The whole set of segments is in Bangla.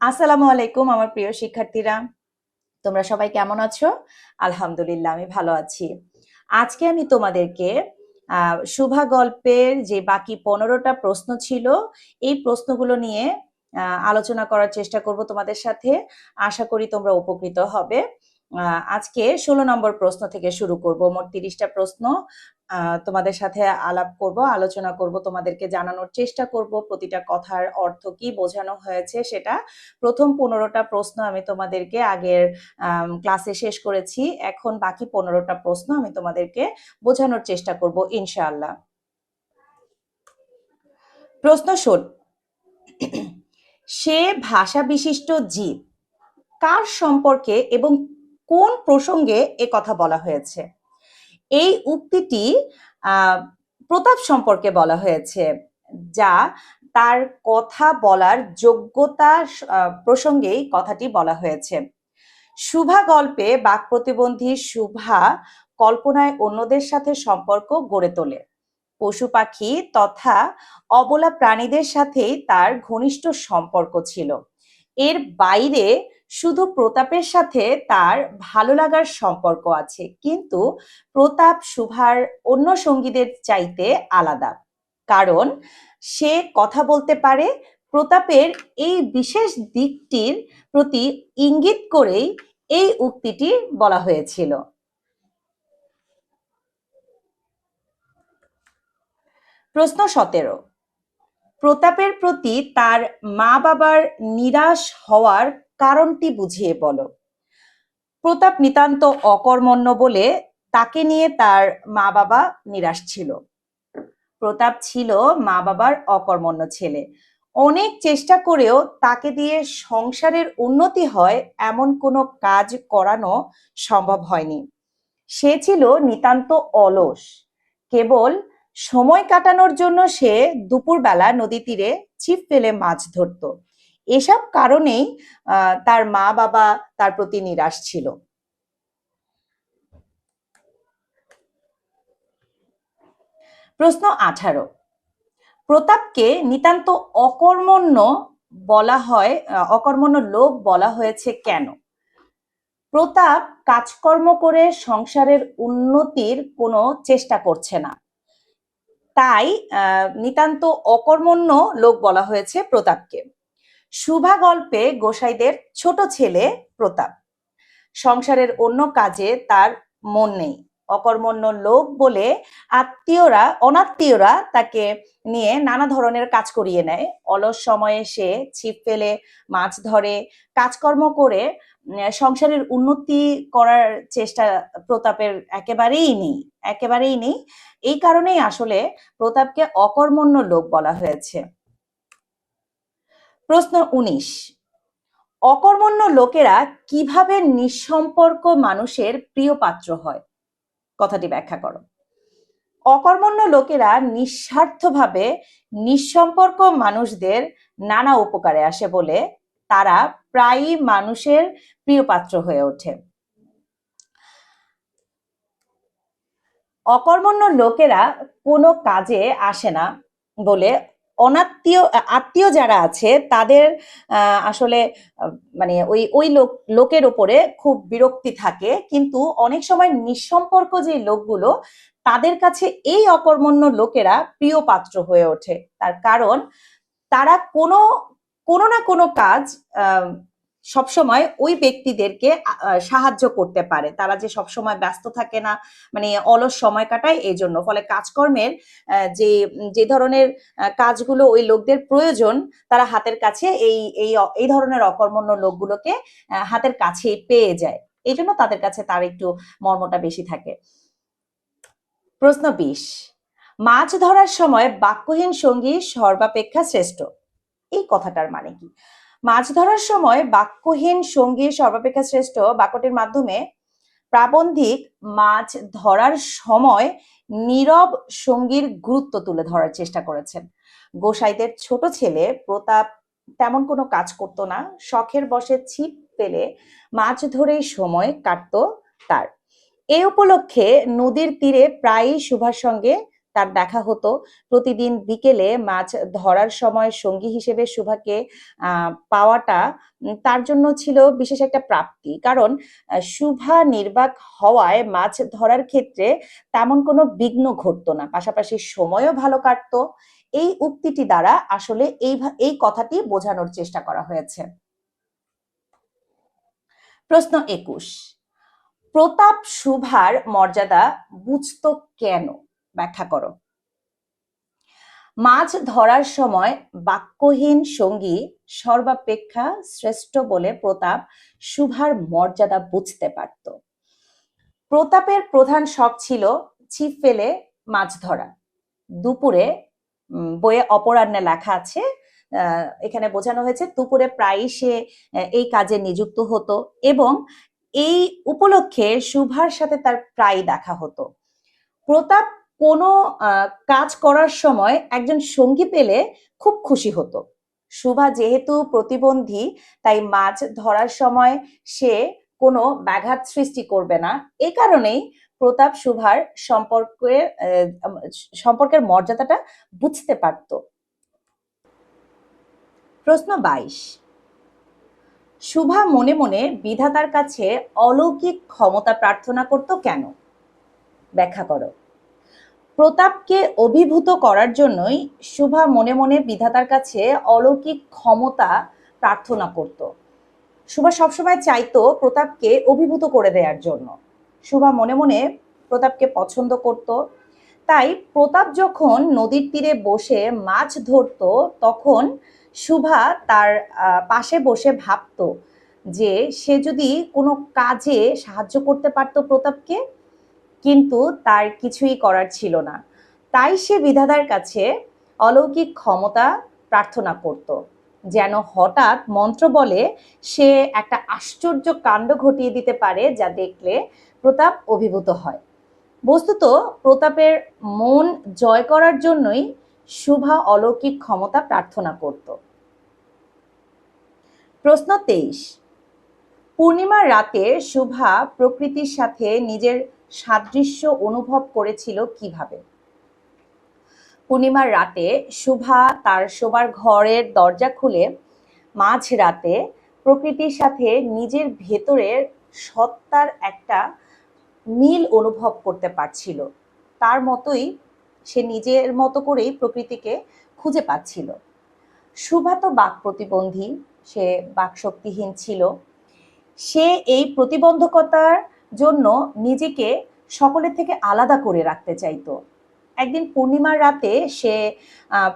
আসসালামু আলাইকুম, আমার প্রিয় শিক্ষার্থীরা। তোমরা সবাই কেমন আছো? আলহামদুলিল্লাহ, আমি ভালো আছি। আজকে আমি তোমাদেরকে শুভা গল্পের যে বাকি পনেরোটা প্রশ্ন ছিল, এই প্রশ্নগুলো নিয়ে আলোচনা করার চেষ্টা করব তোমাদের সাথে। আশা করি তোমরা উপকৃত হবে। আজকে ষোলো নম্বর প্রশ্ন থেকে শুরু করব। মোট তিরিশটা প্রশ্ন তোমাদের সাথে আলাপ করব, আলোচনা করব, তোমাদেরকে জানানোর চেষ্টা করব, প্রতিটা কথার অর্থ কি বোঝানো হয়েছে সেটা। প্রথম পনেরোটা প্রশ্ন আমি তোমাদেরকে আগের ক্লাসে শেষ করেছি, এখন বাকি পনেরোটা প্রশ্ন আমি তোমাদেরকে বোঝানোর চেষ্টা করব, ইনশাআল্লাহ। প্রশ্ন শোন সে ভাষা বিশিষ্ট জীব কার সম্পর্কে এবং কোন প্রসঙ্গে এ কথা বলা হয়েছে? এই উক্তিটি প্রতাপ সম্পর্কে বলা হয়েছে, যা তার কথা বলার যোগ্যতা প্রসঙ্গেই কথাটি বলা হয়েছে। শুভা গল্পে বাক প্রতিবন্ধী শুভা কল্পনায় অন্যদের সাথে সম্পর্ক গড়ে তোলে। পশু পাখি তথা অবলা প্রাণীদের সাথেই তার ঘনিষ্ঠ সম্পর্ক ছিল। এর বাইরে শুধু প্রতাপের সাথে তার ভালো লাগার সম্পর্ক আছে, কিন্তু প্রতাপ শুভার অন্য সঙ্গীদের চাইতে আলাদা। কারণ সে কথা বলতে পারে, প্রতাপের এই বিশেষ দিকটির প্রতি ইঙ্গিত করেই এই উক্তিটি বলা হয়েছিল। প্রশ্ন সতেরো। প্রতাপের প্রতি তার মা বাবার নিরাশ হওয়ার কারণটি বুঝিয়ে বলো। প্রতাপ নিতান্ত অকর্মণ্য বলে তাকে নিয়ে তার মা বাবা নিরাশ ছিল। প্রতাপ ছিল মা বাবার অকর্মণ্য ছেলে। অনেক চেষ্টা করেও তাকে দিয়ে সংসারের উন্নতি হয় এমন কোনো কাজ করানো সম্ভব হয়নি। সে ছিল নিতান্ত অলস। কেবল সময় কাটানোর জন্য সে দুপুরবেলা নদী তীরে ছিপ ফেলে মাছ ধরত। এসব কারণেই তার মা বাবা তার প্রতি নিরাশ ছিল। প্রশ্ন আঠারো। প্রতাপকে নিতান্ত অকর্মণ্য বলা হয় অকর্মণ্য লোক বলা হয়েছে কেন? প্রতাপ কাজকর্ম করে সংসারের উন্নতির কোনো চেষ্টা করছে না। তাই নিতান্ত অকর্মণ্য লোক বলা হয়েছে প্রতাপকে। শুভা গল্পে গোসাইদের ছোট ছেলে প্রতাপ। সংসারের অন্য কাজে তার মন নেই। অকর্মণ্য লোক বলে আত্মীয়রা, অনাত্মীয়রা তাকে নিয়ে নানা ধরনের কাজ করিয়ে নেয়। অলস সময়ে সে ছিপ ফেলে, মাছ ধরে, কাজকর্ম করে সংসারের উন্নতি করার চেষ্টা প্রতাপের একেবারেই নেই। একেবারেই নেই। এই কারণেই আসলে প্রতাপকে অকর্মণ্য লোক বলা হয়েছে। প্রশ্ন উনিশ। অকর্মণ্য লোকেরা কীভাবে নিঃসম্পর্ক মানুষের প্রিয় পাত্র হয়? কথাটি ব্যাখ্যা করো। অকর্মণ্য লোকেরা নিঃস্বার্থভাবে নিঃসম্পর্ক মানুষদের নানা উপকারে আসে বলে তারা প্রায়ই মানুষের প্রিয় পাত্র হয়ে ওঠে। অকর্মণ্য লোকেরা কোনো কাজে আসে না বলে অনাত্মীয় আত্মীয় যারা আছে, তাদের আসলে মানে ওই ওই লোক, লোকের ওপরে খুব বিরক্তি থাকে। কিন্তু অনেক সময় নিঃসম্পর্ক যে লোকগুলো, তাদের কাছে এই অকর্মণ্য লোকেরা প্রিয় পাত্র হয়ে ওঠে। তার কারণ, তারা কোনো কোনো না কোনো কাজ সবসময় ওই ব্যক্তিদেরকে সাহায্য করতে পারে। তারা যে সবসময় ব্যস্ত থাকে না মানে অলস সময় কাটায় এই জন্য ফলে কাজকর্মের যে যে ধরনের কাজগুলো ওই লোকদের প্রয়োজন, তারা হাতের কাছে এই এই এই ধরনের অকর্মণ্য লোকগুলোকে হাতের কাছে পেয়ে যায়। এই জন্য তাদের কাছে তার একটু মর্মটা বেশি থাকে। প্রশ্ন বিশ, মাছ ধরার সময় বাক্যহীন সঙ্গী সর্বাপেক্ষা শ্রেষ্ঠ। এই কথাটার মানে কি? মাছ ধরার সময় বাক্যহীন সঙ্গী সর্বাপেক্ষা শ্রেষ্ঠ। বাক্যটির মাধ্যমে প্রাবন্ধিক মাছ ধরার সময় নীরব সঙ্গীর গুরুত্ব তুলে ধরার চেষ্টা করেছেন। গোসাইদের ছোট ছেলে প্রতাপ তেমন কোনো কাজ করতো না। শখের বসে ছিপ পেলে মাছ ধরেই সময় কাটতো তার। এই উপলক্ষে নদীর তীরে প্রায়ই শুভার সঙ্গে তার দেখা হতো। প্রতিদিন বিকেলে মাছ ধরার সময় সঙ্গী হিসেবে শুভাকে পাওয়াটা তার জন্য ছিল বিশেষ একটা প্রাপ্তি। কারণ শুভা নির্বাক হওয়ায় মাছ ধরার ক্ষেত্রে তেমন কোনো বিঘ্ন ঘটতো না। পাশাপাশি সময়ও ভালো কাটতো। এই উক্তিটি দ্বারা আসলে এই এই কথাটি বোঝানোর চেষ্টা করা হয়েছে। প্রশ্ন একুশ। প্রতাপ শুভার মর্যাদা বুঝত কেন? ব্যাখ্যা করো। মাছ ধরার সময় বাক্যহীন সঙ্গী সর্বাপেক্ষা শ্রেষ্ঠ বলে প্রতাপ শুভার মর্যাদা বুঝতে পারত। প্রতাপের প্রধান শখ ছিল ছিপ ফেলে মাছ ধরা। দুপুরে বইয়ে অপরাহ্নে লেখা আছে এখানে বোঝানো হয়েছে দুপুরে প্রায়ই সে এই কাজে নিযুক্ত হতো এবং এই উপলক্ষে শুভার সাথে তার প্রায় দেখা হতো। প্রতাপ কোনো কাজ করার সময় একজন সঙ্গী পেলে খুব খুশি হতো। শুভা যেহেতু প্রতিবন্ধী, তাই মাছ ধরার সময় সে কোনো ব্যাঘাত সৃষ্টি করবে না। এ কারণেই প্রতাপ শুভার সম্পর্কের সম্পর্কের মর্যাদাটা বুঝতে পারত। প্রশ্ন বাইশ। শুভা মনে মনে বিধাতার কাছে অলৌকিক ক্ষমতা প্রার্থনা করত কেন? ব্যাখ্যা করো। প্রতাপকে অভিভূত করার জন্যই শুভা মনে মনে বিধাতার কাছে অলৌকিক ক্ষমতা প্রার্থনা করত। শুভা সবসময় চাইতো প্রতাপকে অভিভূত করে দেওয়ার জন্য। শুভা মনে মনে প্রতাপকে পছন্দ করত। তাই প্রতাপ যখন নদীর তীরে বসে মাছ ধরত, তখন শুভা তার পাশে বসে ভাবত যে সে যদি কোনো কাজে সাহায্য করতে পারত প্রতাপকে কিন্তু তার কিছুই করার ছিল না। তাই সে বিধাতার কাছে অলৌকিক ক্ষমতা প্রার্থনা করত, যেন হঠাৎ মন্ত্র বলে সে একটা আশ্চর্য কাণ্ড ঘটিয়ে দিতে পারে যা দেখলে প্রতাপ অভিভূত হয়। বস্তুত প্রতাপের মন জয় করার জন্যই শুভা অলৌকিক ক্ষমতা প্রার্থনা করত। প্রশ্ন তেইশ। পূর্ণিমার রাতে শুভা প্রকৃতির সাথে নিজের সাদৃশ্য অনুভব করেছিল কীভাবে? পূর্ণিমার রাতে শুভা তার শোবার ঘরের দরজা খুলে মাঝ রাতে প্রকৃতির সাথে নিজের ভেতরের সত্তার একটা মিল অনুভব করতে পারছিল। তার মতোই সে নিজের মতো করেই প্রকৃতিকে খুঁজে পাচ্ছিল। শুভা তো বাক প্রতিবন্ধী, সে বাকশক্তিহীন ছিল। সে এই প্রতিবন্ধকতার জন্য নিজেকে সকলের থেকে আলাদা করে রাখতে চাইতো। একদিন পূর্ণিমার রাতে সে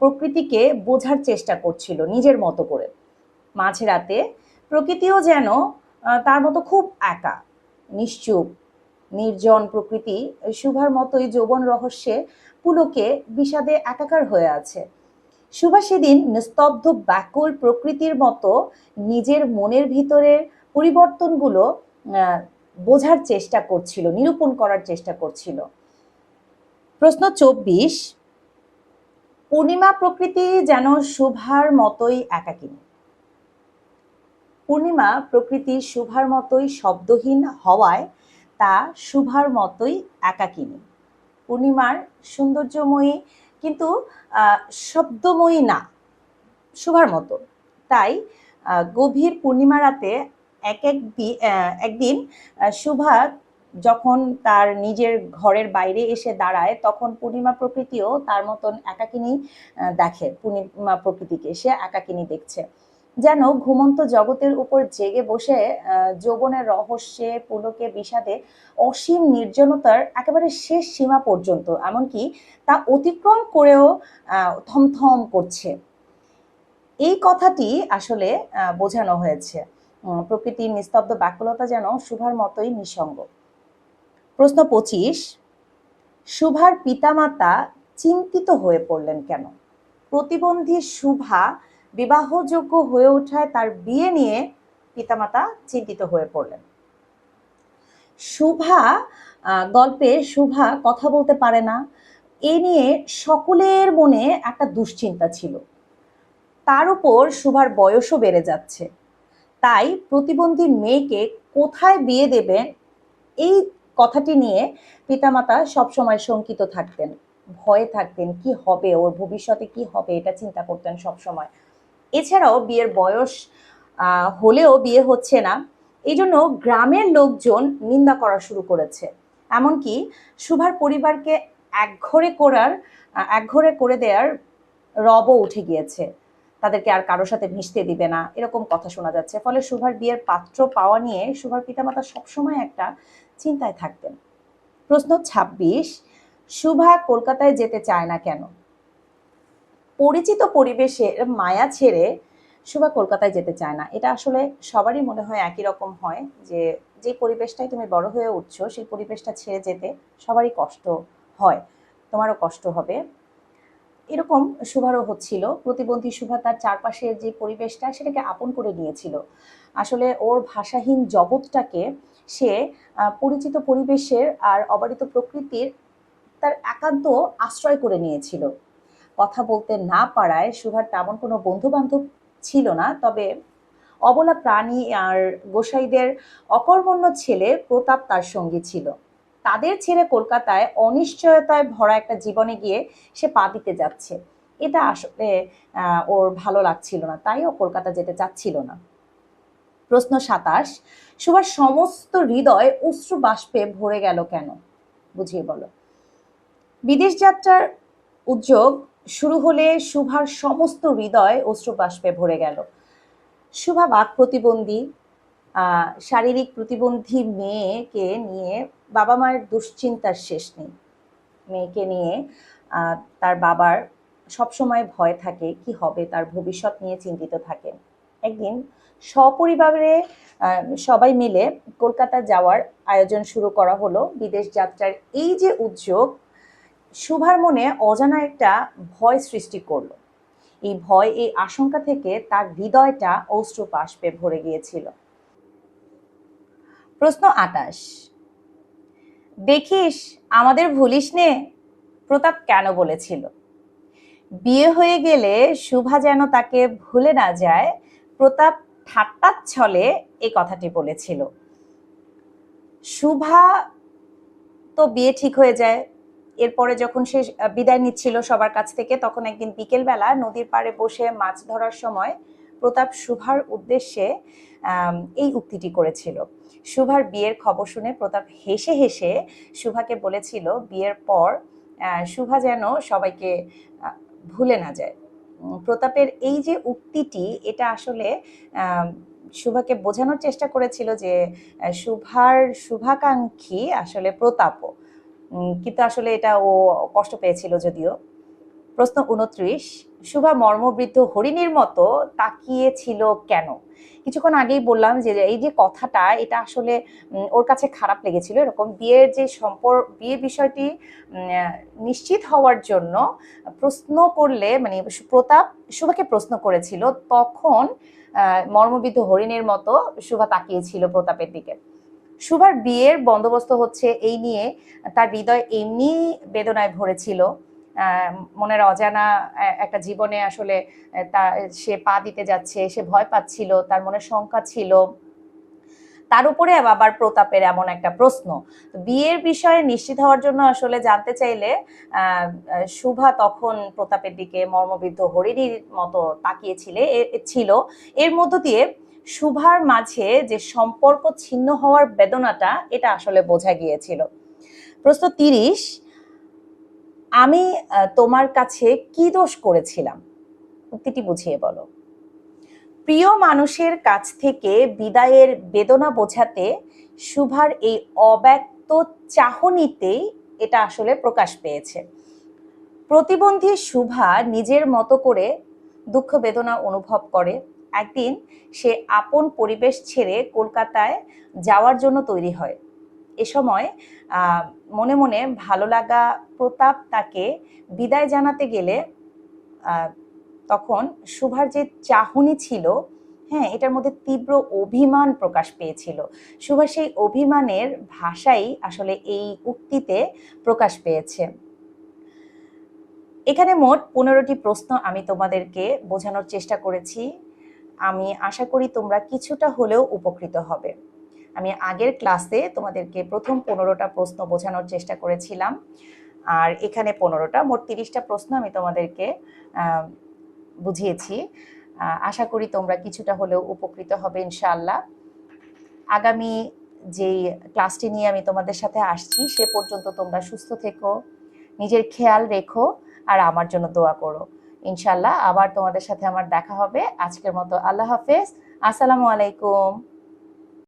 প্রকৃতিকে বোঝার চেষ্টা করছিল নিজের মতো করে। মাঝে রাতে প্রকৃতিও যেন তার মতো খুব একা, নিশ্চুপ, নির্জন প্রকৃতি শুভার মতোই যৌবন রহস্যে পুলকে বিষাদে একাকার হয়ে আছে। শুভা সেদিন নিস্তব্ধ ব্যাকুল প্রকৃতির মতো নিজের মনের ভিতরের পরিবর্তনগুলো বোঝার চেষ্টা করছিল, নিরূপণ করার চেষ্টা করছিল। প্রশ্ন চব্বিশ, পূর্ণিমা প্রকৃতি যেন শুভার মতোই একাকিনী। পূর্ণিমা প্রকৃতি শুভার মতোই শব্দহীন হওয়ায় তা শুভার মতোই একাকিনী। পূর্ণিমার সৌন্দর্যময়ী কিন্তু শব্দময়ী না শুভার মতো। তাই গভীর পূর্ণিমা রাতে এক এক একদিন শুভা যখন তার নিজের ঘরের বাইরে এসে দাঁড়ায়, তখন পূর্ণিমা প্রকৃতিও তার মতন একাকিনী দেখে। পূর্ণিমা প্রকৃতিকে সে একাকিনী দেখছে। যেন ঘুমন্ত জগতের উপর জেগে বসে যৌবনের রহস্যে, পুলকে, বিষাদে অসীম নির্জনতার একেবারে শেষ সীমা পর্যন্ত, এমনকি তা অতিক্রম করেও থমথম করছে। এই কথাটি আসলে বোঝানো হয়েছে। প্রকৃতির নিস্তব্ধ ব্যাকুলতা যেন শুভার মতোই নিঃসঙ্গ। প্রশ্ন পঁচিশ শুভার পিতামাতা চিন্তিত হয়ে পড়লেন কেন? প্রতিবন্ধী শুভা বিবাহযোগ্য হয়ে ওঠায় তার বিয়ে নিয়ে পিতামাতা চিন্তিত হয়ে পড়লেন। শুভা গল্পে শুভা কথা বলতে পারে না। এ নিয়ে সকলের মনে একটা দুশ্চিন্তা ছিল। তার উপর শুভার বয়সও বেড়ে যাচ্ছে। তাই প্রতিবন্ধী মেয়েকে কোথায় বিয়ে দেবেন? এই কথাটি নিয়ে পিতামাতা সবসময় শঙ্কিত থাকতেন, ভয়ে থাকতেন, কি হবে, ওর ভবিষ্যতে কি হবে, এটা চিন্তা করতেন সব সময় এছাড়াও বিয়ের বয়স হলেও বিয়ে হচ্ছে না। এই জন্য গ্রামের লোকজন নিন্দা করা শুরু করেছে। এমনকি সুভার পরিবারকে একঘরে করার একঘরে করে দেওয়ার রবও উঠে গিয়েছে। তাদেরকে আর কারোর সাথে মিশতে দিবে না, এরকম কথা শোনা যাচ্ছে। ফলে সুভার বিয়ের পাত্র পাওয়া নিয়ে সুভার পিতামাতা সবসময় একটা চিন্তায় থাকতেন। প্রশ্ন ২৬ সুভা কলকাতায় যেতে চায় না কেন? পরিচিত পরিবেশের মায়া ছেড়ে সুভা কলকাতায় যেতে চায় না। এটা আসলে সবারই মনে হয় একই রকম হয় যে যে পরিবেশটাই তুমি বড় হয়ে উঠছো, সেই পরিবেশটা ছেড়ে যেতে সবারই কষ্ট হয়, তোমারও কষ্ট হবে। এরকম সুভারও হচ্ছিল। প্রতিবন্ধী সুভা তার চারপাশের যে পরিবেশটা সেটাকে আপন করে নিয়েছিল। আসলে ওর ভাষাহীন জগৎটাকে সে পরিচিত পরিবেশের আর অবারিত প্রকৃতির তার একান্ত আশ্রয় করে নিয়েছিল। কথা বলতে না পারায় সুভার তেমন কোনো বন্ধু বান্ধব ছিল না, তবে অবলা প্রাণী আর গোসাইদের অকর্মণ্য ছেলে প্রতাপ তার সঙ্গী ছিল। তাদের ছেড়ে কলকাতায় অনিশ্চয়তায় ভরা একটা জীবনে গিয়ে সে পা দিতে যাচ্ছে। এটা আসলে ওর ভালো লাগছিল না। তাই ও কলকাতা যেতে চাচ্ছিল না। প্রশ্ন সাতাশ সুভার সমস্ত হৃদয় অশ্রু বাষ্পে ভরে গেল কেন? বুঝিয়ে বলো। বিদেশ যাত্রার উদ্যোগ শুরু হলে সুভার সমস্ত হৃদয় অশ্রু বাষ্পে ভরে গেল। সুভা বাক প্রতিবন্ধী শারীরিক প্রতিবন্ধী মেয়েকে নিয়ে বাবা মায়ের দুশ্চিন্তার শেষ নেই। মেয়েকে নিয়ে তার বাবার সবসময় ভয় থাকে, কি হবে, তার ভবিষ্যৎ নিয়ে চিন্তিত থাকেন একদিন সপরিবারে সবাই মিলে কলকাতা যাওয়ার আয়োজন শুরু করা হলো। বিদেশ যাত্রার এই যে উদ্যোগ, সুভার মনে অজানা একটা ভয় সৃষ্টি করল। এই ভয়, এই আশঙ্কা থেকে তার হৃদয়টা অশ্রু বাষ্পে ভরে গিয়েছিল। প্রশ্ন আটাশ। দেখিস, আমাদের ভুলিস নে প্রতাপ কেন বলেছিল? বিয়ে হয়ে গেলে শুভা যেন তাকে ভুলে না যায়, প্রতাপ ঠাট্টার ছলে এই কথাটি বলেছিল। শুভা তো বিয়ে ঠিক হয়ে যায়। এরপরে যখন সে বিদায় নিচ্ছিল সবার কাছ থেকে, তখন একদিন বিকেলবেলা নদীর পাড়ে বসে মাছ ধরার সময় প্রতাপ শুভার উদ্দেশ্যে এই উক্তিটি করেছিল। শুভার বিয়ের খবর শুনে প্রতাপ হেসে হেসে শুভাকে বলেছিল, বিয়ের পর শুভা যেন সবাইকে ভুলে না যায়। প্রতাপের এই যে উক্তিটি, এটা আসলে শুভাকে বোঝানোর চেষ্টা করেছিল যে শুভার শুভাকাঙ্ক্ষী আসলে প্রতাপও। কিন্তু আসলে এটা ও কষ্ট পেয়েছিল যদিও। প্রশ্ন উনত্রিশ শুভা মর্মবৃদ্ধ হরিণীর মতো তাকিয়েছিল কেন? কিছুক্ষণ আগেই বললাম যে এই যে কথাটা, এটা আসলে ওর কাছে খারাপ লেগেছিল। এরকম বিয়ের যে সম্পর্ক বিয়ে বিষয়টি নিশ্চিত হওয়ার জন্য প্রশ্ন করলে মানে প্রতাপ শুভাকে প্রশ্ন করেছিল, তখন মর্মবিদ্ধ হরিণের মতো শুভা তাকিয়েছিল প্রতাপের দিকে। শুভার বিয়ের বন্দোবস্ত হচ্ছে এই নিয়ে, তার হৃদয় এমনি বেদনায় ভরেছিল। মনের অজানা একটা জীবনে আসলে তা, সে পা দিতে যাচ্ছে, সে ভয় পাচ্ছিল, তার মনে শঙ্কা ছিল। তার উপরে আবার প্রতাপের এমন একটা প্রশ্ন। বিয়ের বিষয়ে নিশ্চিত হওয়ার জন্য আসলে জানতে চাইলে শুভা তখন প্রতাপের দিকে মর্মবিদ্ধ হরিণীর মতো তাকিয়েছিলে ছিল। এর মধ্য দিয়ে শুভার মাঝে যে সম্পর্ক ছিন্ন হওয়ার বেদনাটা, এটা আসলে বোঝা গিয়েছিল। প্রশ্ন তিরিশ আমি তোমার কাছে কি দোষ করেছিলাম? উক্তিটি বুঝিয়ে বলো। প্রিয় মানুষের কাছ থেকে বিদায়ের বেদনা বোঝাতে সুভার এই অব্যক্ত চাহনিতেই এটা আসলে প্রকাশ পেয়েছে। প্রতিবন্ধী সুভা নিজের মতো করে দুঃখ বেদনা অনুভব করে। একদিন সে আপন পরিবেশ ছেড়ে কলকাতায় যাওয়ার জন্য তৈরি হয়। এ সময় মনে মনে ভালো লাগা প্রতাপ তাকে বিদায় জানাতে গেলে তখন শুভার যে চাহনি ছিল হ্যাঁ এটার মধ্যে তীব্র অভিমান প্রকাশ পেয়েছিল। শুভা সেই অভিমানের ভাষাই আসলে এই উক্তিতে প্রকাশ পেয়েছে। এখানে মোট পনেরোটি প্রশ্ন আমি তোমাদেরকে বোঝানোর চেষ্টা করেছি। আমি আশা করি তোমরা কিছুটা হলেও উপকৃত হবে। আমি আগের ক্লাসে তোমাদেরকে প্রথম পনেরোটা প্রশ্ন বোঝানোর চেষ্টা করেছিলাম। আর এখানে পনেরোটা, মোট তিরিশটা প্রশ্ন আমি তোমাদেরকে বুঝিয়েছি। আশা করি তোমরা কিছুটা হলেও উপকৃত হবে ইনশাআল্লাহ। আগামী যেই ক্লাসটি নিয়ে আমি তোমাদের সাথে আসছি, সে পর্যন্ত তোমরা সুস্থ থেকো, নিজের খেয়াল রেখো, আর আমার জন্য দোয়া করো। ইনশাল্লাহ আবার তোমাদের সাথে আমার দেখা হবে। আজকের মতো আল্লাহ হাফেজ। আসসালামু আলাইকুম।